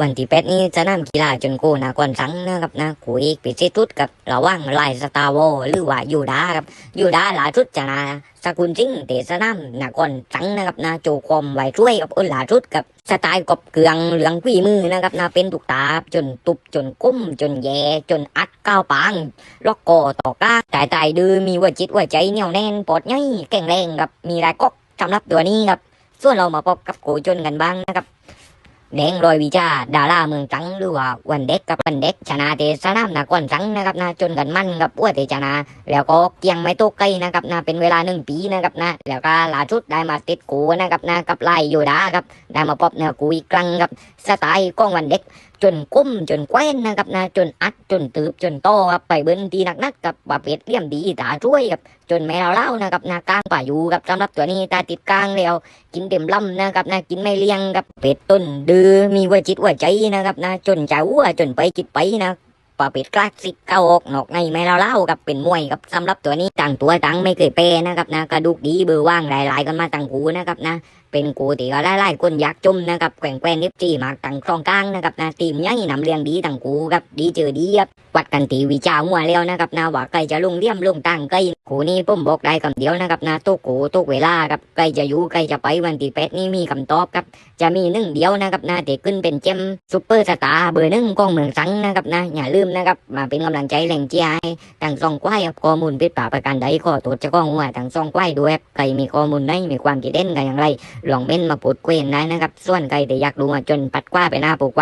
วันที่เป็ดนี้จะนำกีฬาจนโกนากวนสังนะครับนะกูอีกปิดสิทุดกับระว่างไลสตาร์วอหรือว่ายูดาครับยูดาหลาชุดจะนาสกุลจิงเตสนามนากวนสังนะครับนะโจคอมไว้ช่วยกับอ้นหลาชุดกับสไตล์กบเกลืองเหลือง quy มือนะครับนะเป็นตุกตาจนตุบจนก้มจนแย่จนอัดก้าวปางล็อกกอต่อก้าตายตายดื้อมีว่าจิตว่าใจเหนียวแน่นปอดใหญ่แข็งแรงครับมีรายก๊อกสำหรับตัวนี้ครับส่วนเรามาพบกับโกจนกันบ้างนะครับ แดงรอยวิจาดาราเมืองจังหรือว่าวันเด็กกับวันเด็กชนะเตสนามนากวนจังนะครับนะจนกันมันกับอ้วเตชนะ แล้วก็เกียงไม่ตกไกลนะครับนะเป็นเวลาหนึ่งปีนะครับนะแล้วก็ล่าสุดได้มาติดกูนะครับนะกับไล่ยูดาครับได้มาพบเนื้อกูอีกครั้งครับสไตล์กล้องวันเด็ก จนก้มจนแคว้นนะครับนะจนอัดจนตืบจนโตครับไปเบิ้นทีนักๆกับว่าเป็ดเลี่ยมดีตาช่วยครับจนแม่เล่านะครับนะกลางป่าอยู่ครับสำหรับตัวนี้ตาติดกลางแล้วกินเต็มลำนะครับนะกินไม่เลี้ยงกับเป็ดต้นดื้อมีวัวจิตวัวใจนะครับนะจนจะอ้วจนไปจิตไปนะ ปอปิดคลาสสิกเก้าอกนอกในไม่เล่าเล่ากับเป็นมวยกับสำหรับตัวนี้ต่างตัวต่างไม่เคยเปนะครับนะกระดูกดีเบอร์ว่างหลายๆกันมาต่างกูนะครับนะเป็นกูตีก็ไล่ไล่คนอยากจุ่มนะครับแกว่งแกว่งนิฟจีมากต่างคลองกลางนะครับนะทีมยังนำเรียงดีต่างกูครับดีเจอดีครับวัดกันตีวิจาวหัวเล้วนะครับนะว่าใครจะลงเลี่ยมลงตังใคร กูนี่ผมบอกได้คำเดียวนะครับนะตุกกูตุกเวลาครับใครจะอยู่ใครจะไปวันที่เป็ดนี่มีคำตอบครับ จะมีหนึ่งเดียวนะครับนะที่ขึ้นเป็นเจมซุปเปอร์สตาร์เบอร์หนึ่งของเมืองสังนะครับนะอย่าลืมนะครับมาเป็นกำลังใจแรงเชียร์ให้ทางซองควายข้อมูลผิดป่าประการใดขอตรวจจะก้องหัวทางซองควายด้วยครับใครมีข้อมูลไหนมีความคิดเห็นกันอย่างไรลองเม้นมาพูดคุยกันได้นะครับ ส่วนใครที่อยากดูว่าจนปัดกว่าไปหน้าปูกว่า